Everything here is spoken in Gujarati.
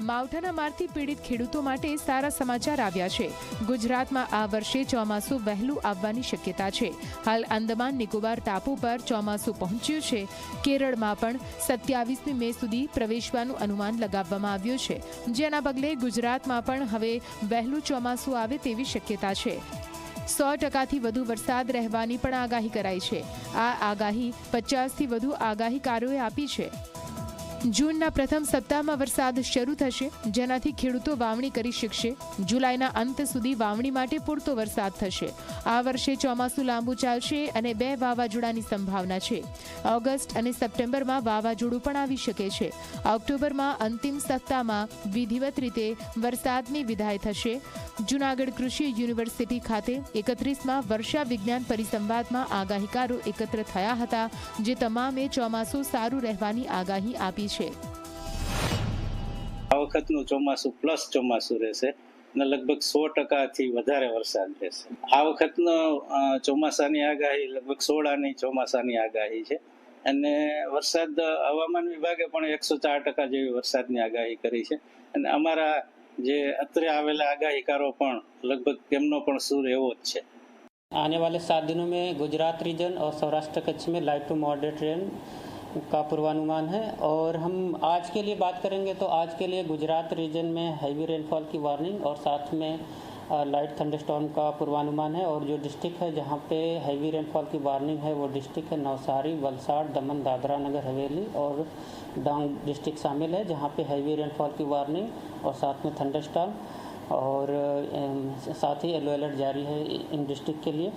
માવઠાના મારથી પીડિત ખેડૂતો માટે સારા સમાચાર આવ્યા છે. ગુજરાતમાં આ વર્ષે ચોમાસું વહેલું આવવાની શક્યતા છે. હાલ અંદમાન નિકોબાર ટાપુ પર ચોમાસું પહોંચ્યું છે. કેરળમાં પણ સત્યાવીસમી મે સુધી પ્રવેશવાનું અનુમાન લગાવવામાં આવ્યું છે. જેના પગલે ગુજરાતમાં પણ હવે વહેલું ચોમાસું આવે તેવી શક્યતા છે. સો ટકાથી વધુ વરસાદ રહેવાની પણ આગાહી કરાઈ છે. આ આગાહી પચાસથી વધુ આગાહીકારોએ આપી છે. જૂનના પ્રથમ સપ્તાહમાં વરસાદ શરૂ થશે, જેનાથી ખેડૂતો વાવણી કરી શકશે. જુલાઈના અંત સુધી વાવણી માટે પૂરતો વરસાદ થશે. આ વર્ષે ચોમાસું લાંબુ ચાલશે અને બે વાવાઝોડાની સંભાવના છે. ઓગસ્ટ અને સપ્ટેમ્બરમાં વાવાઝોડું પણ આવી શકે છે. ઓક્ટોબરમાં અંતિમ સપ્તાહમાં વિધિવત રીતે વરસાદની વિદાય થશે. જૂનાગઢ કૃષિ યુનિવર્સિટી ખાતે એકત્રીસમાં વર્ષા વિજ્ઞાન પરિસંવાદમાં આગાહીકારો એકત્ર થયા હતા, જે તમામે ચોમાસું સારું રહેવાની આગાહી આપી છે. આ વખતનું ચોમાસું પ્લસ ચોમાસું રહેશે અને લગભગ સો ટકાથી વધારે વરસાદ રહેશે. આ વખતનો ચોમાસાની આગાહી લગભગ સોળાની ચોમાસાની આગાહી છે અને વરસાદ હવામાન વિભાગે પણ એકસો ચાર ટકા જેવી વરસાદની આગાહી કરી છે અને અમારા જે અત્રે આવેલા આગાહીકારો પણ લગભગ તેમનો પણ સૂર એવો જ છે आने वाले सात दिनों में गुजरात रीजन और सौराष्ट्र कच्छ में लाइट टू मॉडरेट रेन का पूर्वानुमान है और हम आज के लिए बात करेंगे तो आज के लिए गुजरात रीजन में हैवी रेनफॉल की वार्निंग और साथ में लाइट थंडरस्टॉर्म का पूर्वानुमान है और जो डिस्ट्रिक्ट है जहाँ पे हैवी रेनफॉल की वार्निंग है, वो डिस्ट्रिक्ट है नवसारी, वलसाड़, दमन, दादरा नगर, हवेली और डांग डिस्ट्रिक्ट शामिल है जहाँ पे हैवी रेनफॉल की वार्निंग और साथ में थंडरस्टॉर्म और साथ ही येलो अलर्ट जारी है इन डिस्ट्रिक्ट के लिए।